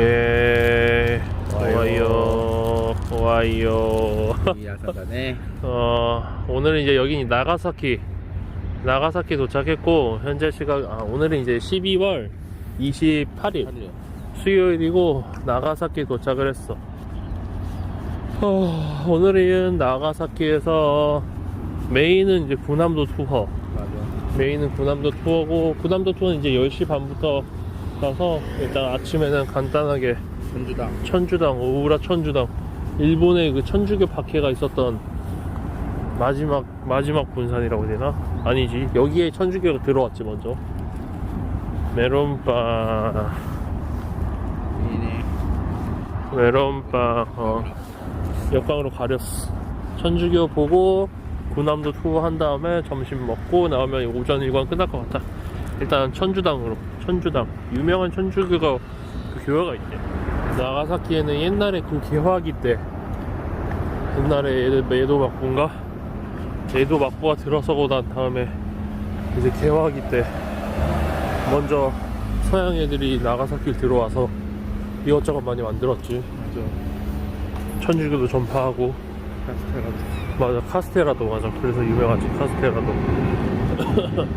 예. 와요. 와요. 미야사다 네. 어, 오늘은 이제 여기 나가사키. 나가사키 도착했고, 현재 시각, 아, 오늘은 이제 12월 28일. 수요일이고, 나가사키 도착을 했어. 어, 오늘은 나가사키에서 메인은 이제 구남도 투어. 맞아. 메인은 구남도 투어고, 구남도 투어는 이제 10시 반부터 가서, 일단 아침에는 간단하게 전주당. 천주당 오우라 천주당. 일본의 그 천주교 박해가 있었던 마지막 마지막 분산이라고 해야 되나? 아니지. 여기에 천주교가 들어왔지 먼저. 메론빵. 메론빵 어. 역광으로 가렸어. 천주교 보고 구남도 투어 한 다음에 점심 먹고 나오면 오전 일관 끝날 것 같아. 일단 천주당으로 천주당 유명한 천주교가 그 교회가 있대. 나가사키에는 옛날에 그 개화기 때 옛날에 예도 막부인가? 예도 막부가 들어서고 난 다음에 이제 개화기 때 먼저 서양 애들이 나가사키를 들어와서 이것저것 많이 만들었지. 맞아. 천주교도 전파하고. 카스테라도. 맞아 카스테라도 맞아. 그래서 유명하지 카스테라도.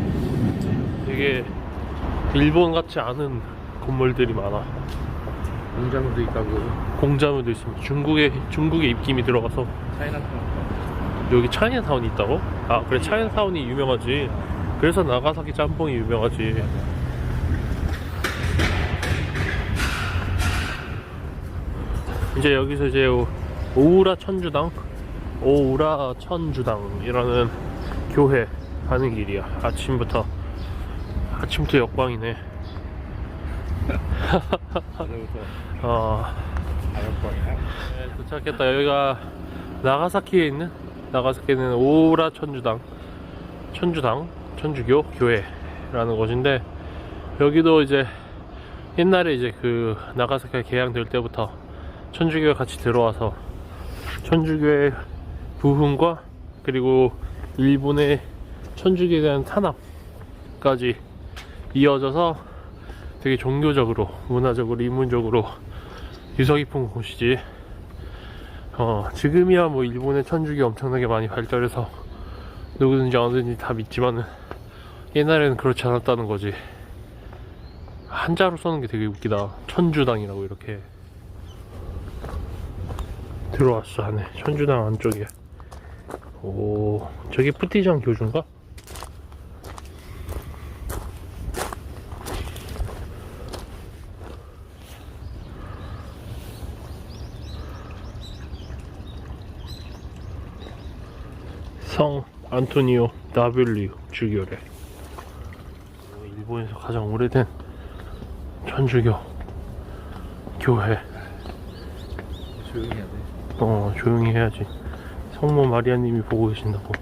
되게 일본 같지 않은 건물들이 많아. 공장도 있다고. 공자물도 있습니다. 중국의 중국의 입김이 들어가서 차이나타운. 여기 차이나타운이 있다고? 아 그래 차이나타운이 유명하지. 그래서 나가사키 짬뽕이 유명하지. 이제 여기서 이제 오- 오우라 천주당? 오우라 천주당이라는 교회 가는 길이야. 아침부터 아침부터 역광이네 어 아역광이야. 네, 도착했다. 여기가 나가사키에 있는 나가사키에는 오우라 천주당 천주당 천주교 교회라는 곳인데 여기도 이제 옛날에 이제 그 나가사키가 개항될 때부터 천주교가 같이 들어와서 천주교의 부흥과 그리고 일본의 천주교에 대한 탄압까지 이어져서 되게 종교적으로 문화적으로 인문적으로 유서 깊은 곳이지. 어, 지금이야 뭐 일본의 천주교 엄청나게 많이 발달해서 누구든지 어느든지 다 믿지만은 옛날에는 그렇지 않았다는 거지. 한자로 써는 게 되게 웃기다. 천주당이라고 이렇게. 들어왔어, 안에. 천주당 안쪽에. 오, 저기 푸티장 교주인가? 성 안토니오 나빌리우 주교래. 일본에서 가장 오래된 천주교 교회. 조용히 해야 돼. 어 조용히 해야지. 성모 마리아님이 보고 계신다고.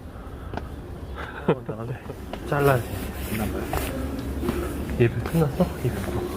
잘라야 돼. 예배 끝났어? 예배 끝났어.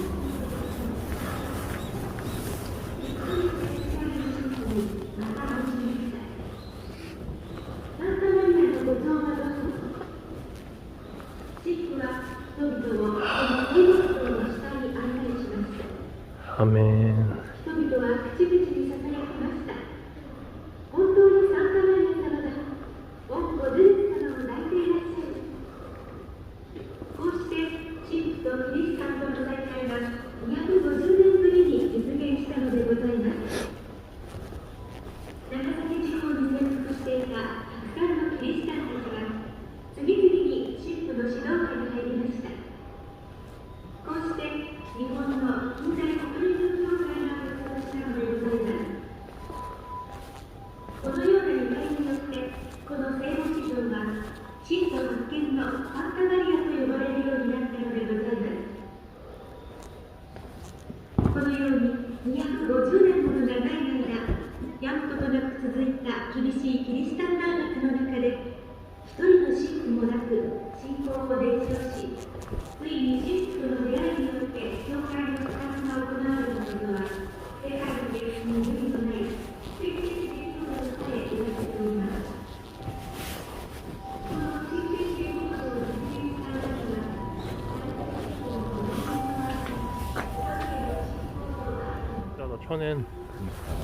천엔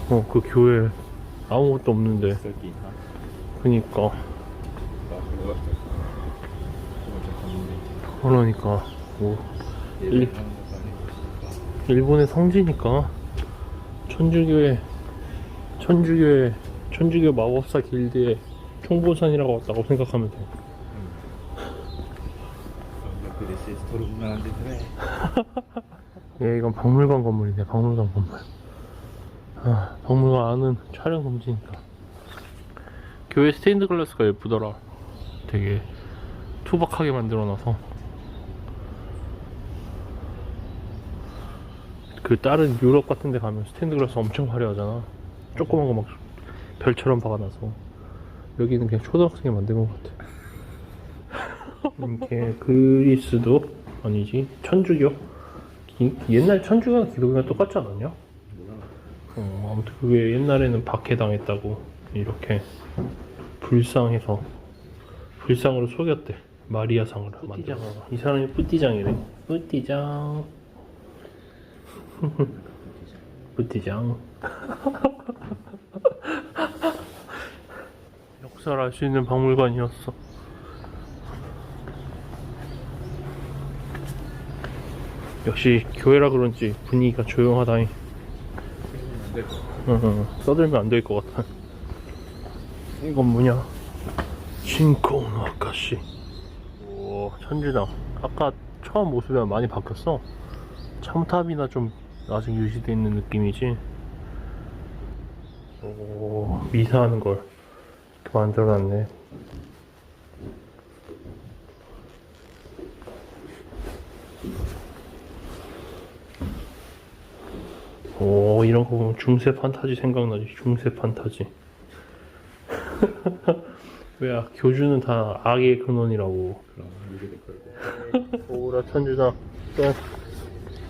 어 그 교회 아무것도 없는데 그니까 그러니까 뭐 일- 일본의 성지니까 천주교의 천주교의 천주교 마법사 길드의 총보산이라고 왔다고 생각하면 돼. 그 예, 이건 박물관 건물이네, 박물관 건물. 아, 박물관 안은 촬영 금지니까. 교회 스테인드 글라스가 예쁘더라. 되게 투박하게 만들어놔서. 그 다른 유럽 같은 데 가면 스테인드 글라스 엄청 화려하잖아. 조그만 거 막 별처럼 박아놔서. 여기는 그냥 초등학생이 만든 것 같아. 이렇게 그리스도 아니지 천주교 기- 옛날 천주교나 기독교가 똑같지 않았냐? 어, 아무튼 그게 옛날에는 박해당했다고 이렇게 불쌍해서 불쌍으로 속였대. 마리아상을 만들어 이 사람이 뿌띠장이래. 뿌띠장. 뿌띠장. 역사를 알 수 있는 박물관이었어. 역시 교회라 그런지 분위기가 조용하다니 응, 응. 써들면 안 될 것 같아. 이건 뭐냐? 신콩 아카시. 오, 천지당. 아까 처음 모습이랑 많이 바뀌었어. 참탑이나 좀 아직 유지되어 있는 느낌이지. 오, 미사하는 걸 이렇게 만들어놨네. 오 이런 거 보면 중세 판타지 생각나지? 중세 판타지. 왜야 교주는 다 악의 근원이라고. 그럼. 이게 될 거고 오라 천주당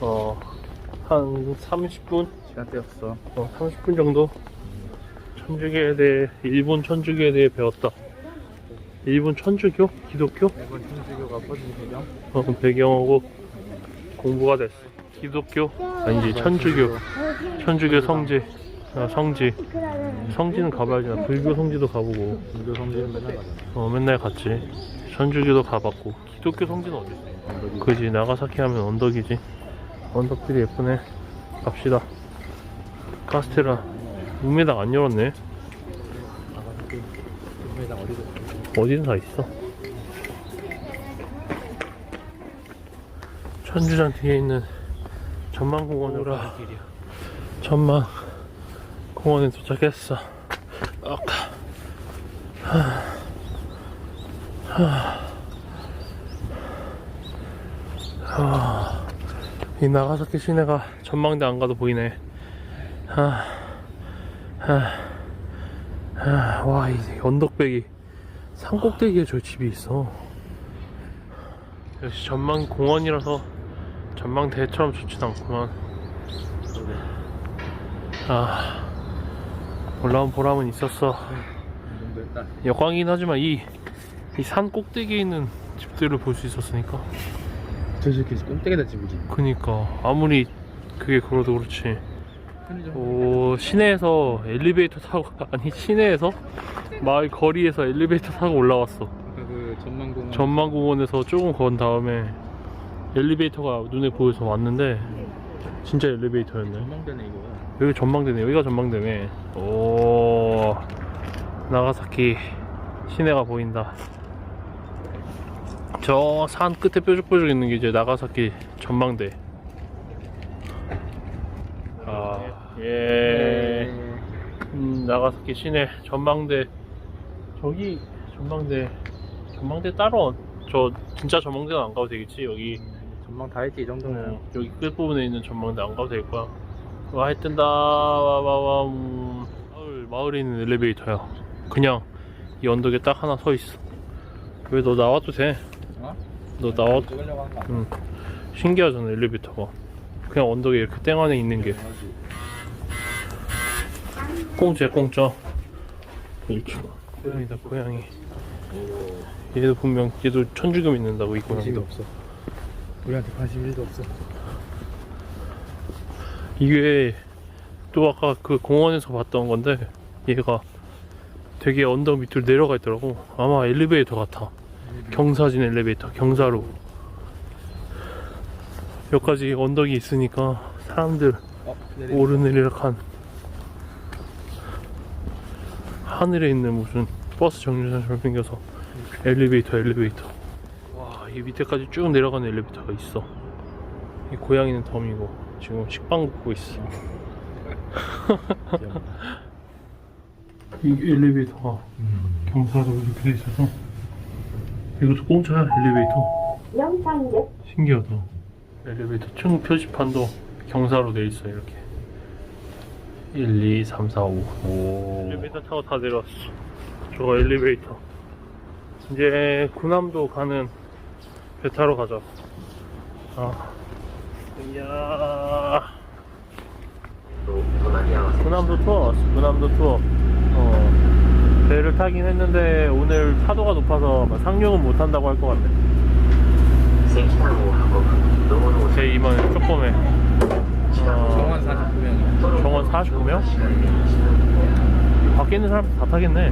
어한 30분? 시간대였어. 어, 30분 정도? 천주교에 대해 일본 천주교에 대해 배웠다. 일본 천주교? 기독교? 일본 천주교가 퍼진 배경? 어, 배경하고 공부가 됐어 기독교? 아니지 천주교. 천주교 성지. 아, 성지. 성지는 가봐야지. 나 불교 성지도 가보고. 불교 성지는 맨날 가잖아. 어 맨날 갔지. 천주교도 가봤고. 기독교 성지는 어디 있어? 그지. 나가사키 하면 언덕이지. 언덕들이 예쁘네. 갑시다. 카스테라. 우메당 안 열었네. 어디서 어디든 다 있어. 천주장 뒤에 있는 전망공원으로 가 길이야. 전망 공원에 도착했어. 아까 하... 이 나가사키 시내가 전망대 안 가도 보이네. 하... 하... 하... 와, 이 언덕배기. 산 꼭대기에 저 집이 있어. 역시 전망 공원이라서 전망대처럼 좋진 않구만. 아 올라온 보람은 있었어. 이 정도 했다 역광이긴 하지만 이 이 산 꼭대기에 있는 집들을 볼 수 있었으니까. 저 새끼 꼼짝이다 집이지. 그니까. 아무리 그게 그러도 그렇지. 오 시내에서 엘리베이터 타고 아니 시내에서 마을 거리에서 엘리베이터 타고 올라왔어. 아까 그 전망공원. 전망공원에서 조금 건 다음에 엘리베이터가 눈에 보여서 왔는데 진짜 엘리베이터였네. 전망대네 이거. 여기 전망대네. 여기가 전망대네. 오 나가사키 시내가 보인다. 저 산 끝에 뾰족뾰족 있는 게 이제 나가사키 전망대. 아예. 음, 나가사키 시내 전망대. 저기 전망대 전망대 따로 저 진짜 전망대는 안 가도 되겠지 여기 전망 다 했지 이 정도면 어, 여기 끝부분에 있는 전망대 안 가도 될 거야. 와, 하여튼 다 와와와 음, 마을 마을에 있는 엘리베이터야. 그냥 이 언덕에 딱 하나 서 있어. 왜 너 나와도 돼? 어? 너 나와 찍으려고 한거 응. 신기하잖아 엘리베이터가. 그냥 언덕에 이렇게 땡 안에 있는 게 공짜야 공짜. 일주. 고양이다 고양이. 얘도 분명 얘도 천주교 믿는다고 이 관심이 고양이도. 없어 우리한테 관심 1도 없어. 이게 또 아까 그 공원에서 봤던 건데 얘가 되게 언덕 밑으로 내려가 있더라고. 아마 엘리베이터 같아. 경사진 엘리베이터 경사로. 여기까지 언덕이 있으니까 사람들 어, 내리. 오르내리락한 하늘에 있는 무슨 버스 정류장처럼 생겨서 엘리베이터 엘리베이터. 와 이 밑에까지 쭉 내려가는 엘리베이터가 있어. 이 고양이는 덤이고 지금 식빵 굽고 있어. 이 엘리베이터가 음. 경사로 이렇게 돼 있어서 이것도 공짜야 엘리베이터. 영상이요? 신기하다. 엘리베이터 층 표지판도 경사로 돼 있어 이렇게. 1, 2, 3, 4, 5 엘리베이터 타고 다 내려왔어. 저거 엘리베이터. 이제 군함도 가는 배 타러 가자. 아 이야. 구남도 투어 왔어 구남도 투어. 어. 배를 타긴 했는데 오늘 파도가 높아서 상륙은 못 한다고 할 것 같네. 제 이번에 조금해 정원 어, 49명. 정원 49명? 밖에 있는 사람 다 타겠네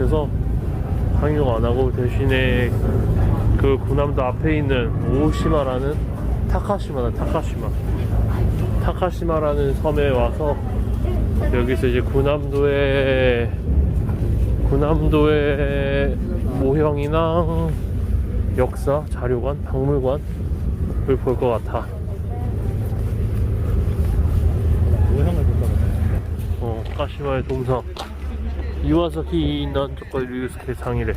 못해서 상륙 안 하고 대신에 그 구남도 앞에 있는 오시마라는 타카시마다 타카시마 타카시마라는 섬에 와서 여기서 이제 구남도의 구남도의 모형이나 역사 자료관 박물관을 볼 것 같아. 모형을 볼까 보네. 어, 카시마의 동상 이와사키 난토카 류스케 상이래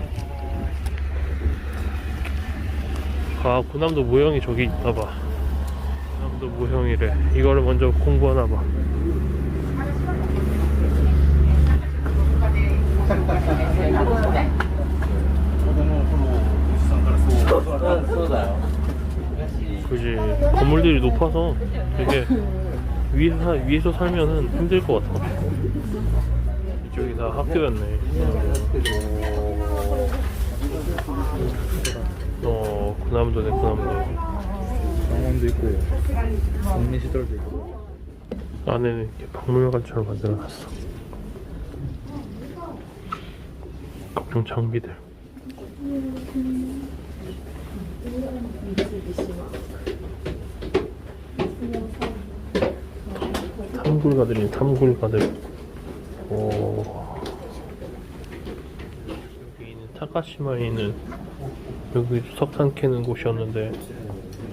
아 구남도 모형이 저기 있나봐. 구남도 모형이래. 이거를 먼저 공부하나봐. 그지. 건물들이 높아서 되게 위에서, 사- 위에서 살면은 힘들 것 같아 이쪽이 다 학교였네. 어 구남도네 구남도. 정원도 있고, 국내 시설도 있고. 안에는 이렇게 박물관처럼 만들어놨어. 각종 장비들. 탐굴가들이 탐굴가들 오. 여기 있는 타카시마에 있는 여기 석탄 캐는 곳이었는데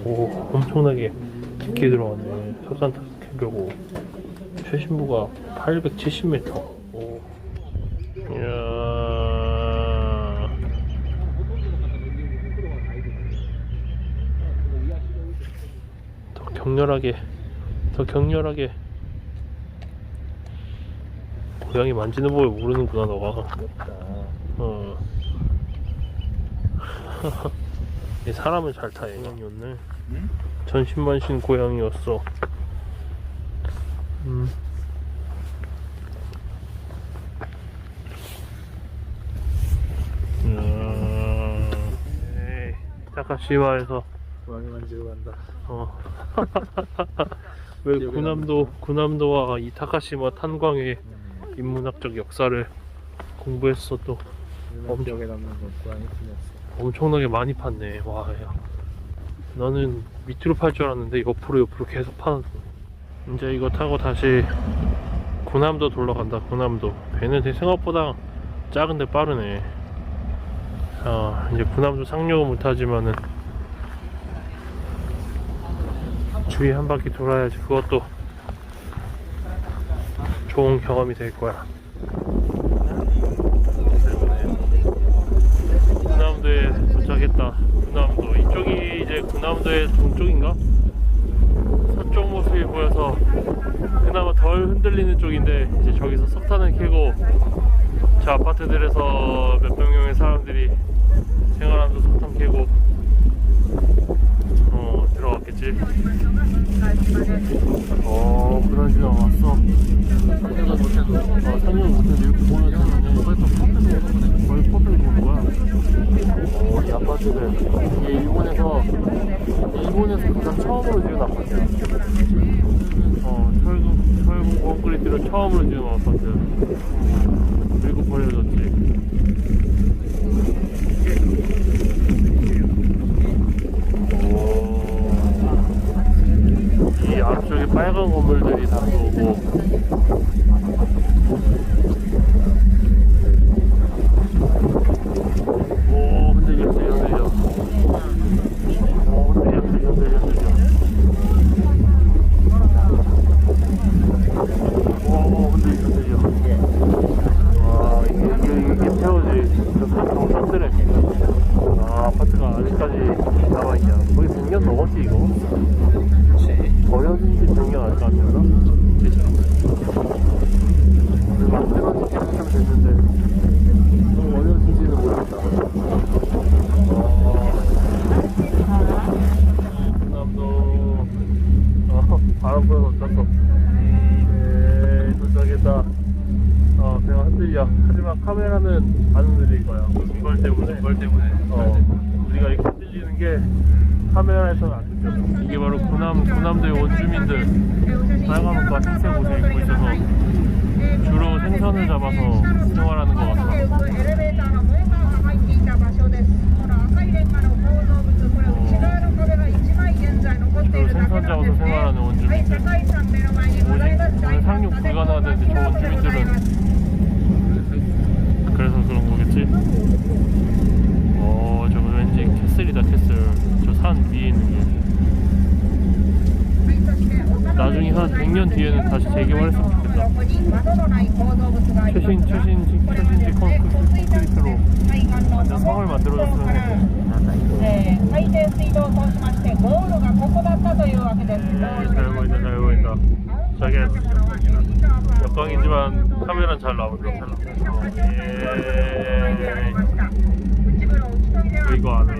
오 엄청나게 깊게 들어왔네 석탄 캐려고 최신부가 870m 오. 이야 더 격렬하게 더 격렬하게 고양이 만지는 법을 모르는구나 너가 어. 이 사람을 잘 타, 고양이였네. 응? 전신만신 고양이였어. 음. 음. 에이, 타카시마에서 고양이 만지러 간다 어. 왜 기억에 구남도 구남도와 이 타카시마 탄광의 음. 인문학적 역사를 공부했어 또 엄청 기억에 남는 건 고양이 뿐이었어. 엄청나게 많이 팠네. 와 야. 나는 밑으로 팔 줄 알았는데 옆으로 옆으로 계속 파는 이제 이거 타고 다시 구남도 돌러간다 구남도. 배는 되게 생각보다 작은데 빠르네. 아 이제 구남도 상륙은 못하지만은 주위 한 바퀴 돌아야지. 그것도 좋은 경험이 될 거야 군함도에 도착했다. 군함도 이쪽이 이제 군함도의 동쪽인가? 서쪽 모습이 보여서 그나마 덜 흔들리는 쪽인데 이제 저기서 석탄을 캐고 저 아파트들에서 몇백 명의 사람들이 생활하면서 석탄 캐고 어 들어갔겠지. 어 그런 지가 왔어. 상륙을 못해도 어 상륙을 못해도 이렇게 보면 상륙은 거의 퍼플 보는 거야. 어, 이 아파트들 이게 일본에서 일본에서 가장 처음으로 지은 아파트야. 어, 철근 철근 콘크리트로 처음으로 지은 아파트. 그리고 버려졌지. 앞쪽에 빨간 건물들이 다 들어오고 이게 바로 고남, 고남도의 원주민들 빨간옷과 흰색 옷을 입고 있어서 주로 생선을 잡아서 생활하는 것 같다. 주로 생선 잡아서 생활하는 원주민들. 오늘 상륙 불가능하다는데 저 원주민들은 100년 뒤에는 다시 재개발했으면 좋겠다. 최신 최신 최신식 그 콘크리트로 완전 성을 만들어줬으면 좋겠다. 잘 보인다 잘 보인다. 저게 역광이지만 카메라는 잘 나온다. 잘 나온다. 예. 이거 안 해.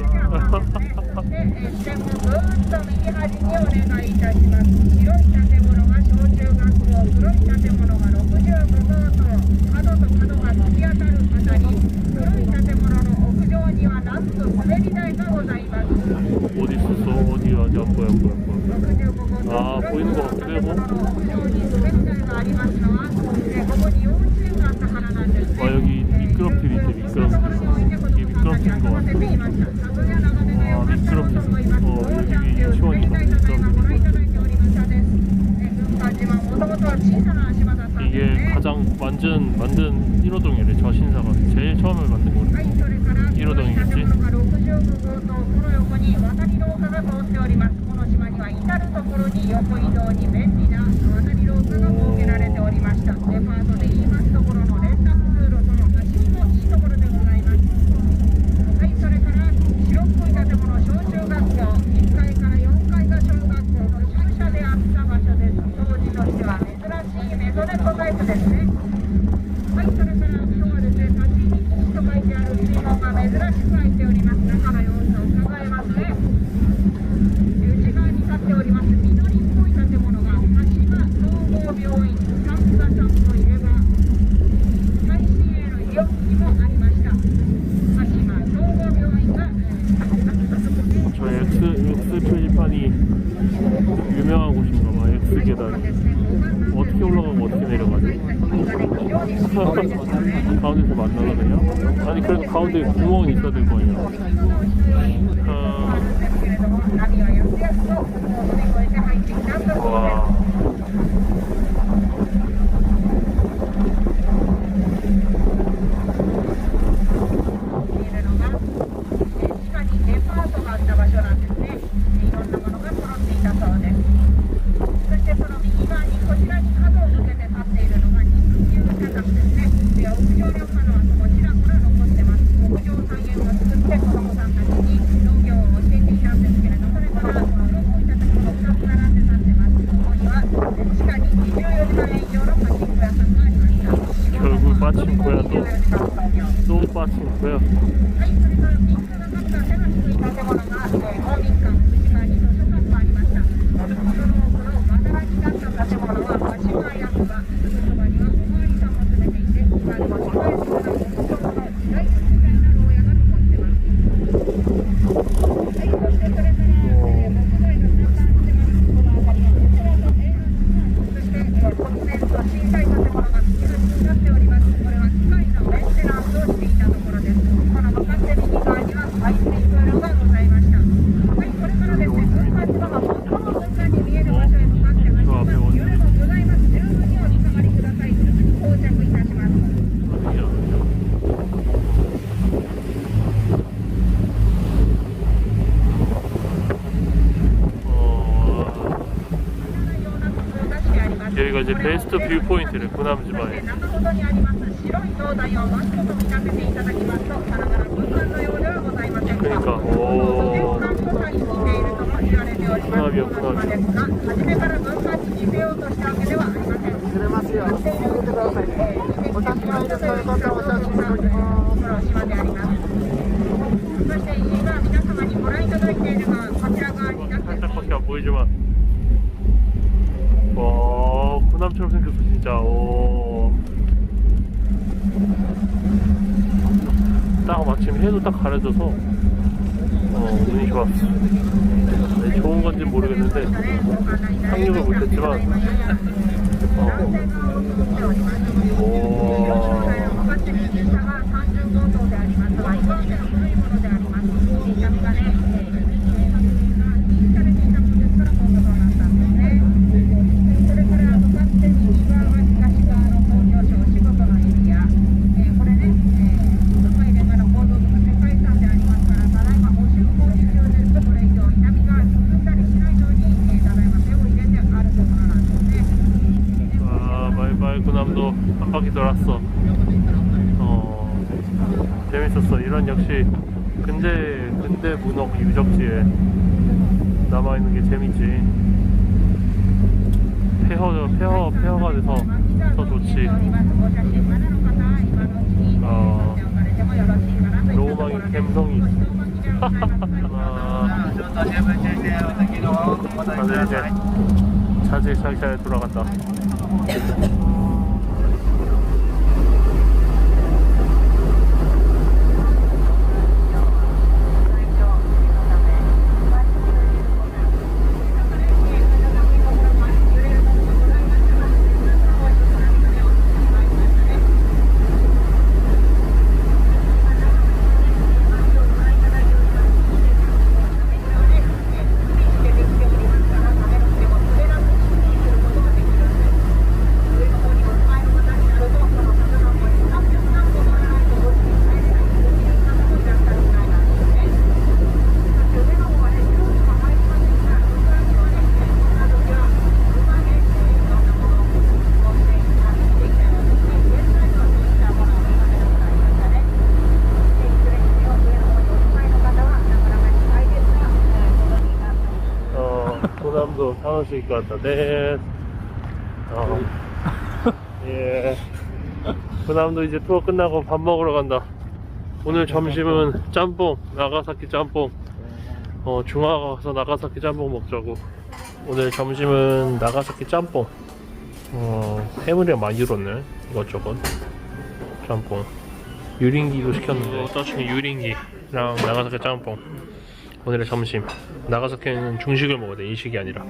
トビューポイントで小南島かおおは初めから分割にようとしたわけではありませんれますよてくださいお写を撮影したお写真島でありますそして今皆様にご覧いただいているのはこちら側になっております 어... 호남처럼 생겼어 진짜 오. 딱 마침 해도 딱 가려져서 어, 운이 좋았어 네, 좋은 건지 모르겠는데 상륙을 못했지만 어. 오. 그런 감성이 있어. 다들 이제 자질 돌아간다. 楽しかったです。あ 네. 어. 예. 그다음도 이제 투어 끝나고 밥 먹으러 간다. 오늘 점심은 짬뽕, 나가사키 짬뽕. 어, 중화 가서 나가사키 짬뽕 먹자고. 오늘 점심은 나가사키 짬뽕. 어, 해물이 많이 들었네. 이것저것. 짬뽕. 유린기도 시켰는데, 어, 짜증에 유린기랑 나가사키 짬뽕. 오늘의 점심. 나가사키는 중식을 먹어야 돼 일식이 아니라.